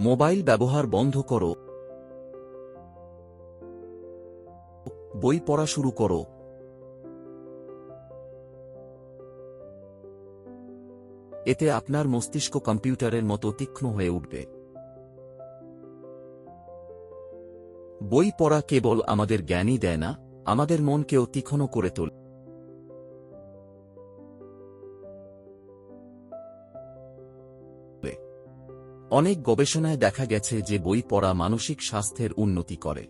Mobile ব্যবহার বন্ধ করো। বই পড়া শুরু করো। এতে আপনার মস্তিষ্ক কম্পিউটারের মতো তীক্ষ্ণ হয়ে উঠবে। বই পড়া কেবল আমাদের জ্ঞানই দেয় না, আমাদের মনকেও তীক্ষ্ণ করে তোলে। অনেক গবেষণায় দেখা গেছে যে বই পড়া মানসিক স্বাস্থ্যের উন্নতি করে।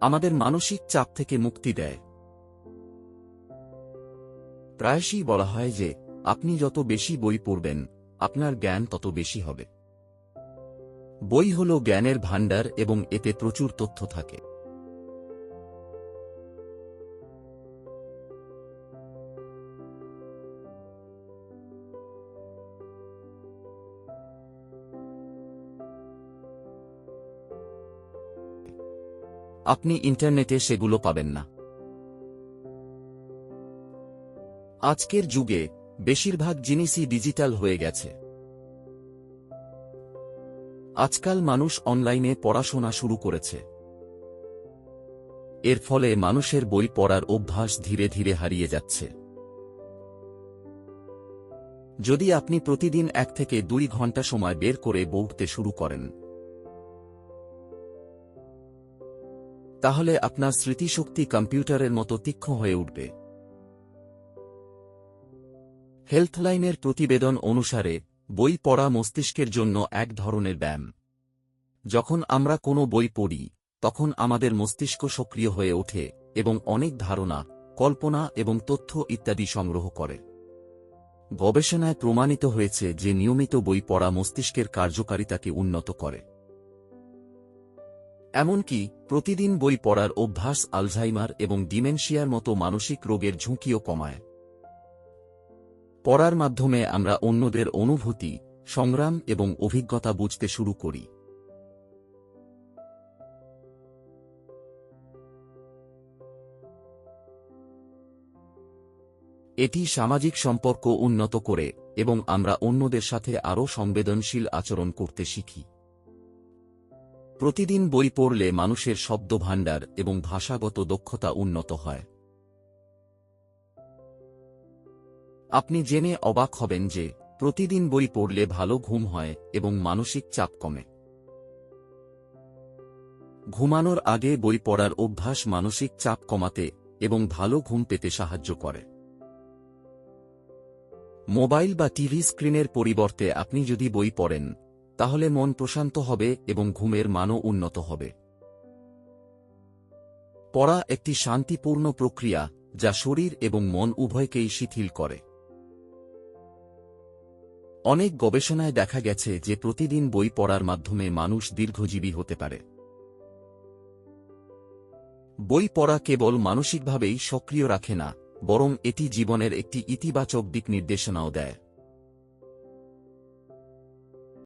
আমাদের মানসিক চাপ থেকে মুক্তি দেয়। প্রায়শই বলা হয় যে, আপনি যত বেশি বই পড়বেন, আপনার জ্ঞান তত বেশি হবে। বই হল জ্ঞানের ভাণ্ডার এবং এতে প্রচুর তথ্য থাকে। আপনি ইন্টারনেটে সেগুলো পাবেন না। আজকের যুগে বেশিরভাগ জিনিসই ডিজিটাল হয়ে গেছে। আজকাল মানুষ অনলাইনে পড়াশোনা শুরু করেছে। এর ফলে মানুষের বই পড়ার অভ্যাস ধীরে ধীরে হারিয়ে যাচ্ছে। যদি আপনি প্রতিদিন এক থেকে দুই ঘণ্টা সময় বের করে বউতে শুরু করেন তাহলে আপনার স্মৃতিশক্তি কম্পিউটারের মতো তীক্ষ্ণ হয়ে উঠবে। হেলথলাইনের প্রতিবেদন অনুসারে, বই পড়া মস্তিষ্কের জন্য এক ধরনের ব্যায়াম। যখন আমরা কোনো বই পড়ি, তখন আমাদের মস্তিষ্ক সক্রিয় হয়ে ওঠে এবং অনেক ধারণা, কল্পনা এবং তথ্য ইত্যাদি সংগ্রহ করে। গবেষণায় প্রমাণিত হয়েছে যে নিয়মিত বই পড়া মস্তিষ্কের কার্যকারিতাকে উন্নত করে। এমনকি, প্রতিদিন বই পড়ার অভ্যাস আলঝাইমার এবং ডিমেনশিয়ার মতো মানসিক রোগের ঝুঁকিও কমায়। পড়ার মাধ্যমে আমরা অন্যদের অনুভূতি, সংগ্রাম এবং অভিজ্ঞতা বুঝতে শুরু করি। এটি সামাজিক সম্পর্ক উন্নত করে এবং আমরা অন্যদের সাথে আরও সংবেদনশীল আচরণ করতে শিখি। প্রতিদিন বই পড়লে মানুষের শব্দভাণ্ডার এবং ভাষাগত দক্ষতা উন্নত হয়। আপনি জেনে অবাক হবেন যে, প্রতিদিন বই পড়লে ভালো ঘুম হয় এবং মানসিক চাপ কমে। ঘুমানোর আগে বই পড়ার অভ্যাস মানসিক চাপ কমাতে এবং ভালো ঘুম পেতে সাহায্য করে। মোবাইল বা টিভি স্ক্রিনের পরিবর্তে আপনি যদি বই পড়েন তাহলে মন প্রশান্ত হবে এবং ঘুমের মানও উন্নত হবে। পড়া একটি শান্তিপূর্ণ প্রক্রিয়া যা শরীর এবং মন উভয়কেই শিথিল করে। অনেক গবেষণায় দেখা গেছে যে প্রতিদিন বই পড়ার মাধ্যমে মানুষ দীর্ঘজীবী হতে পারে। বই পড়া কেবল মানসিকভাবেই সক্রিয় রাখে না, বরং এটি জীবনের একটি ইতিবাচক দিক নির্দেশনাও দেয়।